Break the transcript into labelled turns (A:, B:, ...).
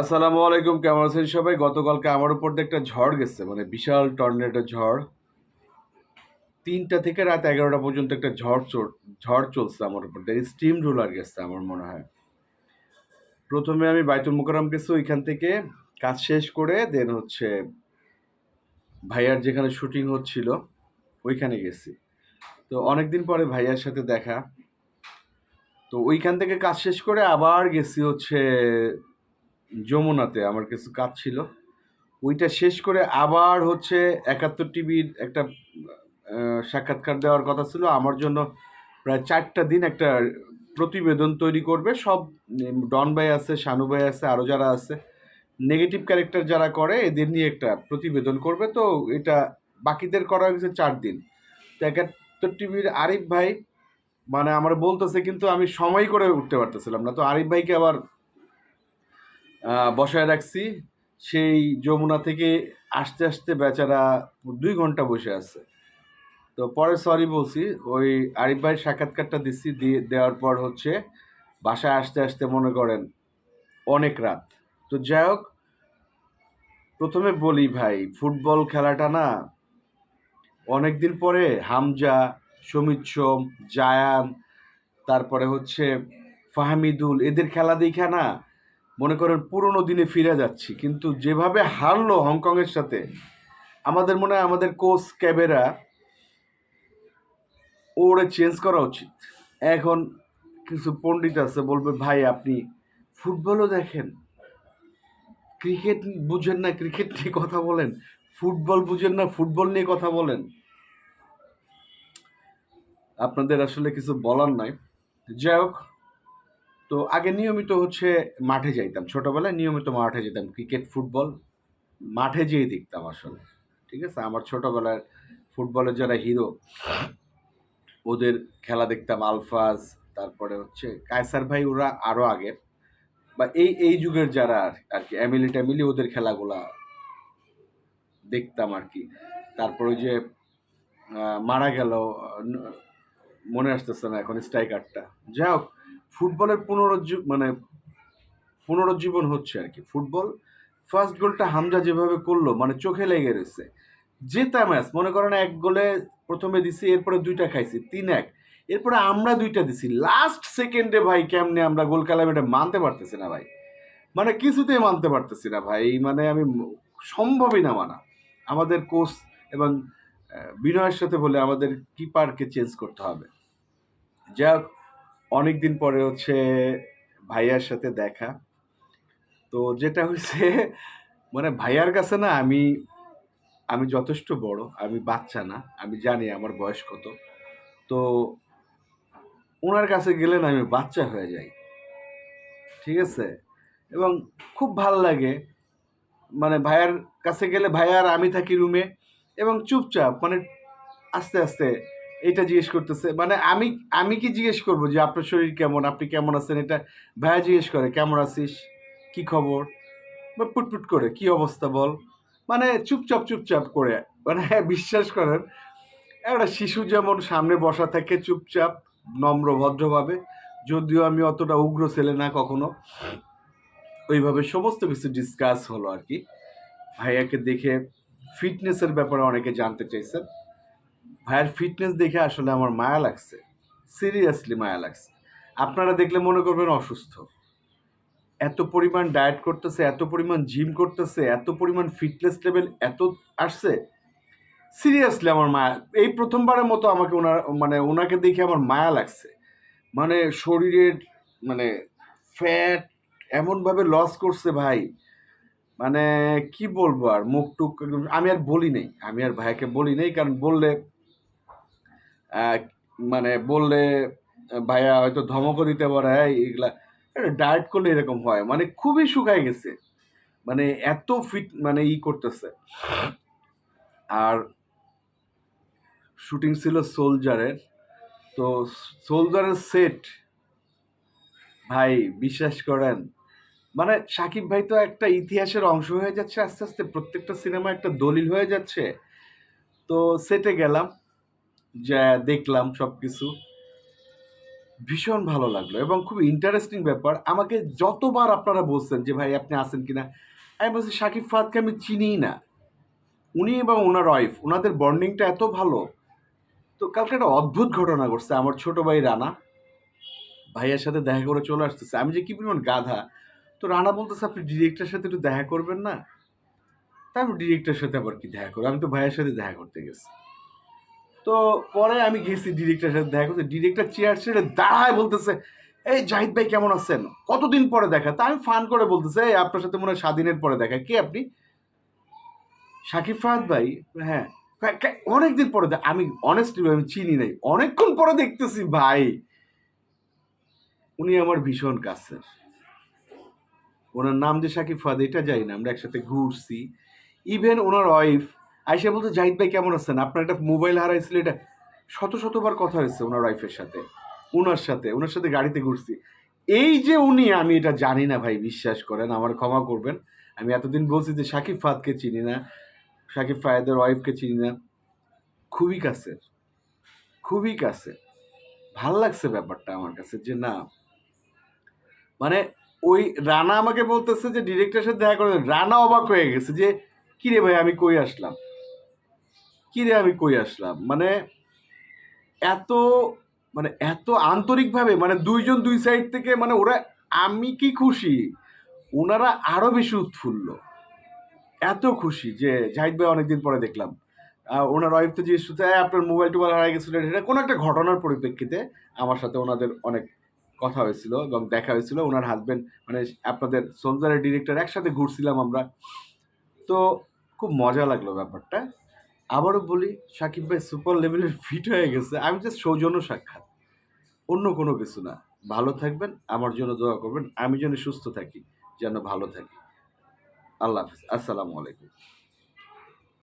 A: আসসালামু আলাইকুম, কেমন আছেন সবাই? গতকালকে আমার উপর দিয়ে একটা ঝড় গেছে মানে বিশাল টর্নেডো ঝড়। তিনটা থেকে রাত এগারোটা পর্যন্ত একটা ঝড় ঝড় চলছে আমার উপর দিয়ে স্টিম রুলার গেছে আমার মনে হয়। প্রথমে আমি বাইতুল মোকাররম গেছি ওইখান থেকে কাজ শেষ করে দেন হচ্ছে ভাইয়ার যেখানে শুটিং হচ্ছিল, ওইখানে গেছি। তো অনেকদিন পরে ভাইয়ার সাথে দেখা। তো ওইখান থেকে কাজ শেষ করে আবার গেছি হচ্ছে যমুনাতে আমার কিছু কাজ ছিল। ওইটা শেষ করে আবার হচ্ছে একাত্তর টিভির একটা সাক্ষাৎকার দেওয়ার কথা ছিল। আমার জন্য প্রায় চারটা দিন একটা প্রতিবেদন তৈরি করবে। সব ডন ভাই আছে, শানু ভাই আছে আরও যারা আছে নেগেটিভ ক্যারেক্টার যারা করে, এদের নিয়ে একটা প্রতিবেদন করবে। তো এটা বাকিদের করা হয়েছে চার দিন। তো একাত্তর টিভির আরিফ ভাই মানে আমার বলতেছে কিন্তু আমি সময় করে উঠতে পারতেছিলাম না। তো আরিফ ভাইকে আবার বসায় রাখছি। সেই যমুনা থেকে আসতে আসতে বেচারা দুই ঘণ্টা বসে আছে। তো পরে সরি বলছি, ওই আরিফ ভাইয়ের সাক্ষাৎকারটা দিচ্ছি, দিয়ে দেওয়ার পর হচ্ছে বাসায় আসতে আসতে মনে করেন অনেক রাত। তো যাই হোক, প্রথমে বলি ভাই, ফুটবল খেলাটা না অনেক দিন পরে হামজা, সমিত সোম, জায়ান, তারপরে হচ্ছে ফাহমিদুল, এদের খেলা দেখা না মনে করেন পুরোনো দিনে ফিরে যাচ্ছি, কিন্তু যেভাবে হারলো হংকংয়ের সাথে, আমাদের মনে হয় আমাদের কোচ, ক্যাবেরা ওরে চেঞ্জ করা উচিত। এখন কিছু পণ্ডিত আছে, বলবে, ভাই, আপনি ফুটবলও দেখেন। ক্রিকেট বুঝেন না, ক্রিকেট নিয়ে কথা বলেন। ফুটবল বুঝেন না, ফুটবল নিয়ে কথা বলেন। আপনাদের আসলে কিছু বলার নাই। যাই হোক তো আগে নিয়মিত হচ্ছে মাঠে যাইতাম। ছোটবেলায় নিয়মিত মাঠে যেতাম ক্রিকেট ফুটবল মাঠে যেয়ে দেখতাম আসলে। ঠিক আছে? আমার ছোটবেলার ফুটবলের যারা হিরো ওদের খেলা দেখতাম, আলফাজ, তারপরে হচ্ছে কায়সার ভাই, ওরা আরও আগের। বা এই এই যুগের যারা আর কি, এমিলি ট্যামিলি ওদের খেলাগুলা দেখতাম আর কি। তারপর ওই যে মারা গেল মনে আসতেছে না এখন স্ট্রাইকারটা যাই হোক ফুটবলের পুনরুজ্জীব মানে পুনরুজ্জীবন হচ্ছে আর কি। ফুটবল ফার্স্ট গোলটা হামজা যেভাবে করল মানে চোখে লেগে রয়েছে। জেতা ম্যাচ মনে করেন এক গোলে প্রথমে দিছি, এরপরে দুইটা খাইছি, তিন এক। এরপরে আমরা দুইটা দিছি। লাস্ট সেকেন্ডে ভাই কেমনে আমরা গোল খেলাম, এটা মানতে পারতেছি না ভাই। মানে কিছুতেই মানতে পারতেছি না ভাই। মানে আমি সম্ভবই না মানা। আমাদের কোচ এবং বিনয়ের সাথে বলে আমাদের কিপারকে চেঞ্জ করতে হবে। যাক অনেক দিন পরে হচ্ছে ভাইয়ার সাথে দেখা। তো যেটা হয়েছে মানে ভাইয়ার কাছে না আমি আমি যথেষ্ট বড়, আমি বাচ্চা না, আমি জানি আমার বয়স কত। তো ওনার কাছে গেলে না আমি বাচ্চা হয়ে যাই। ঠিক আছে? এবং খুব ভালো লাগে। মানে ভাইয়ার কাছে গেলে ভাইয়ার আমি থাকি রুমে এবং চুপচাপ মানে আস্তে আস্তে এটা জিজ্ঞেস করতেছে মানে আমি আমি কি জিজ্ঞেস করব যে আপনার শরীর কেমন, আপনি কেমন আছেন? এটা ভাইয়া জিজ্ঞেস করে, কেমন আছিস? কি খবর? বা পুটপুট করে, কি অবস্থা বল? মানে চুপচাপ চুপচাপ করে মানে বিশ্বাস করেন, একটা শিশু যেমন সামনে বসা থাকে চুপচাপ, নম্র, ভদ্রভাবে, যদিও আমি অতটা উগ্র ছেলে না কখনো, ওইভাবে সমস্ত কিছু ডিসকাস হলো আর কি। ভাইয়াকে দেখে ফিটনেসের ব্যাপারে অনেকে জানতে চাইছেন। ভাইয়ের ফিটনেস দেখে আসলে আমার মায়া লাগছে। সিরিয়াসলি মায়া লাগছে। আপনারা দেখলে মনে করবেন অসুস্থ। এত পরিমাণ ডায়েট করতেছে, এত পরিমাণ জিম করতেছে, এত পরিমাণ ফিটনেস লেভেল এত আসছে। সিরিয়াসলি আমার মায়া, এই প্রথমবারের মতো আমাকে ওনার মানে ওনাকে দেখে আমার মায়া লাগছে। মানে শরীরের মানে ফ্যাট এমনভাবে লস করছে ভাই। মানে কি বলব আর, মুখ টুক আমি আর বলি নেই, আমি আর ভাইকে বলি নেই, কারণ বললে মানে বললে ভাইয়া হয়তো ধমকও দিতে পারে "এই, এগুলা ডায়েট করলে এরকম হয়। মানে খুবই শুকায় গেছে। মানে এত ফিট মানে ই করতেছে। আর শুটিং ছিল সোলজারের। তো সোলজারের সেট ভাই বিশ্বাস করেন। মানে সাকিব ভাই তো একটা ইতিহাসের অংশ হয়ে যাচ্ছে আস্তে আস্তে। প্রত্যেকটা সিনেমা একটা দলিল হয়ে যাচ্ছে। তো সেটে গেলাম। যা দেখলাম সব কিছু ভীষণ ভালো লাগল এবং খুব ইন্টারেস্টিং ব্যাপার। আমাকে যতবার আপনারা বলছেন যে, ভাই, আপনি আসেন কিনা? আমি বলছি, শাকিব ফাহাদকে আমি চিনিই না। উনি এবং ওনার ওয়াইফ ওনাদের বন্ডিংটা এত ভালো। তো কালকে একটা অদ্ভুত ঘটনা ঘটছে আমার ছোট ভাই রানা। ভাইয়ের সাথে দেখা করে চলে আসতেছে। আমি যে, কী পরিমাণ গাধা? তো রানা বলতেছে, আপনি ডিরেক্টরের সাথে একটু দেখা করবেন না? তা আমি ডিরেক্টরের সাথে আবার কি দেখা করব? আমি তো ভাইয়ের সাথে দেখা করতে গেছি। তো পরে আমি গেছি ডিরেক্টরের সাথে দেখা করতে। ডিরেক্টর চেয়ার ছেড়ে দাঁড়ায় বলতেছে, এই জাহিদ ভাই কেমন আছেন? কতদিন পরে দেখা? তা আমি ফান করে বলতেছে আপনার সাথে মনে হয় স্বাধীনের পরে দেখা। কে আপনি? শাকিব ফাহাদ ভাই হ্যাঁ। অনেক দিন পরে আমি অনেস্টলি আমি চিনি নাই। অনেকক্ষণ পরে দেখতেছি ভাই। উনি আমার ভীষণ কাছের। ওনার নাম যে শাকিব ফাদ এটা যাই না। আমরা একসাথে ঘুরছি। ইভেন ওনার ওয়াইফ আইসা বলতো, জাহিদ ভাই কেমন আছেন? আপনার একটা মোবাইল হারাইছিল, এটা শত শতবার কথা হয়েছে ওনার ওয়াইফের সাথে ওনার সাথে ওনার সাথে গাড়িতে ঘুরছি। এই যে উনি, আমি এটা জানি না ভাই, বিশ্বাস করেন, আমার ক্ষমা করবেন। আমি এতদিন বলছি যে শাকিব ফাদকে চিনি না শাকিব ফায়েদের ওয়াইফকে চিনি না। খুবই কাছের, খুবই কাছে ভালো লাগছে ব্যাপারটা আমার কাছে যে না মানে ওই রানা আমাকে বলতেছে যে ডিরেক্টরের সাথে দেখা করে রানা অবাক হয়ে গেছে যে, কিরে ভাই, আমি কই আসলাম? কিরে আমি কই আসলাম? মানে এত মানে এত আন্তরিকভাবে মানে দুইজন দুই সাইড থেকে মানে ওরা আমি কি খুশি? ওনারা আরও বেশি উৎফুল্ল। এত খুশি যে জাহিদ ভাই অনেকদিন পরে দেখলাম। ওনার ওয়াইফ তো জিজ্ঞেস করছে আপনার মোবাইল টোবাইল হারিয়ে গেছিল এটা কোনো একটা ঘটনার পরিপ্রেক্ষিতে আমার সাথে ওনাদের অনেক কথা হয়েছিল এবং দেখা হয়েছিল। ওনার হাজবেন্ড মানে আপনাদের সোলজারের ডিরেক্টর একসাথে ঘুরছিলাম আমরা। তো খুব মজা লাগল ব্যাপারটা। আবারও বলি, সাকিব ভাই সুপার লেভেলের ফিট হয়ে গেছে। আমি যে সৌজন্য সাক্ষাৎ। অন্য কোনো কিছু না। ভালো থাকবেন, আমার জন্য দোয়া করবেন। আমি যেন সুস্থ থাকি, যেন ভালো থাকি। আল্লাহ হাফিজ। আসসালামু আলাইকুম।